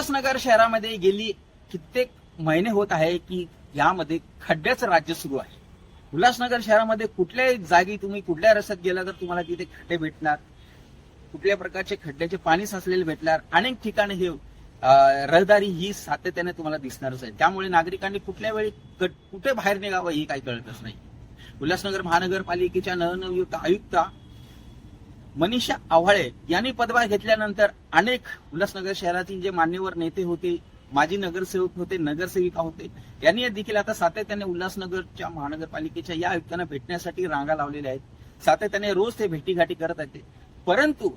उल्हासनगर शहरामध्ये गेली कित्येक महिने होत आहे की यामध्ये खड्ड्याचं राज्य सुरू आहे. उल्हासनगर शहरामध्ये कुठल्याही जागी तुम्ही कुठल्या रस्त्यात गेला तर तुम्हाला तिथे खड्डे भेटणार. कुठल्या प्रकारचे खड्ड्याचे पाणी साचलेले भेटणार. अनेक ठिकाणी हे रहदारी ही सातत्याने तुम्हाला दिसणारच आहे. त्यामुळे नागरिकांनी कुठल्या वेळी कुठे बाहेर निघावं ही काही कळतच नाही. उल्हासनगर महानगरपालिकेच्या नवनियुक्त आयुक्ता मनीषा आव्हाळे यांनी पदभार घेतल्यानंतर अनेक उल्हासनगर शहरातील जे मान्यवर नेते होते माजी नगरसेवक होते नगरसेविका होते यांनी देखील आता सातत्याने उल्हासनगरच्या महानगरपालिकेच्या या आयुक्तांना भेटण्यासाठी रांगा लावलेल्या आहेत. सातत्याने रोज ते भेटीगाठी करत आहेत परंतु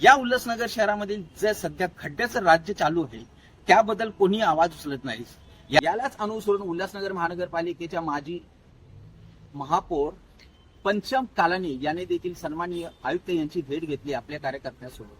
या उल्हासनगर शहरामधील जे सध्या खड्ड्याचं राज्य चालू आहे त्याबद्दल कोणी आवाज उचलत नाही यालाच अनुसरून उल्हासनगर महानगरपालिकेच्या माजी महापौर पंचम कालानी याने देखील सन्माननीय आयुक्त यांची भेट घेतली आपल्या कार्यकर्त्यांसोबत.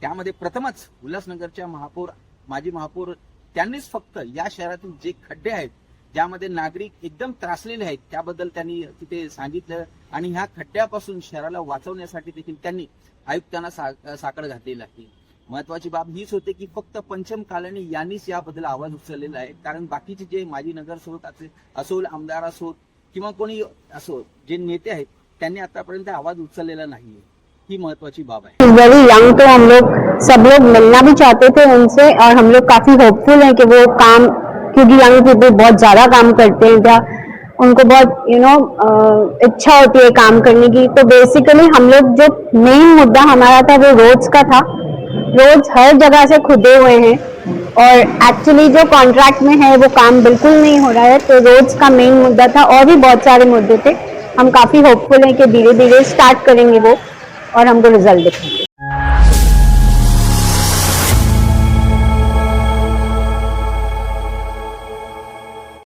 त्यामध्ये प्रथमच उल्हासनगरच्या महापौर माजी महापौर त्यांनीच फक्त या शहरातील जे खड्डे आहेत ज्यामध्ये नागरिक एकदम त्रासलेले आहेत त्याबद्दल त्यांनी तिथे सांगितलं आणि ह्या खड्ड्यापासून शहराला वाचवण्यासाठी देखील त्यांनी आयुक्तांना सा- साकड घातलेली आहे. महत्वाची बाब हीच होते की फक्त पंचम कालानी यांनीच याबद्दल आवाज उचललेला आहे कारण बाकीचे जे माजी नगरसेवक असे- असोल आमदार असोत किंवा कोणी असो, जे नेते आहेत, त्यांनी आतापर्यंत आवाज़ उचललेला नाहीये. ही महत्वाची बाब आहे. वेरी यंग तो हम लोग, सब लोग मिलना भी चाहते थे उनसे और हम लोग काफ़ी होपफुल हैं कि वो काम, क्योंकि यंग पीपल बहुत ज़्यादा काम करते हैं, क्या उनको बहुत यू नो इच्छा होती है काम करने की। तो बेसिकली हम लोग जो मेन मुद्दा हमारा था, वो रोड्स का था। रोड्स हर जगह से खुदे हुए हैं। और एक्चुअली जो कॉन्ट्रैक्ट में है, वो काम बिल्कुल नहीं हो रहा है। तो रोड्स का मेन मुद्दा था, और भी बहुत सारे मुद्दे थे। हम काफ़ी होपफुल हैं कि धीरे धीरे स्टार्ट करेंगे वो, और हमको रिज़ल्ट दिखेंगे।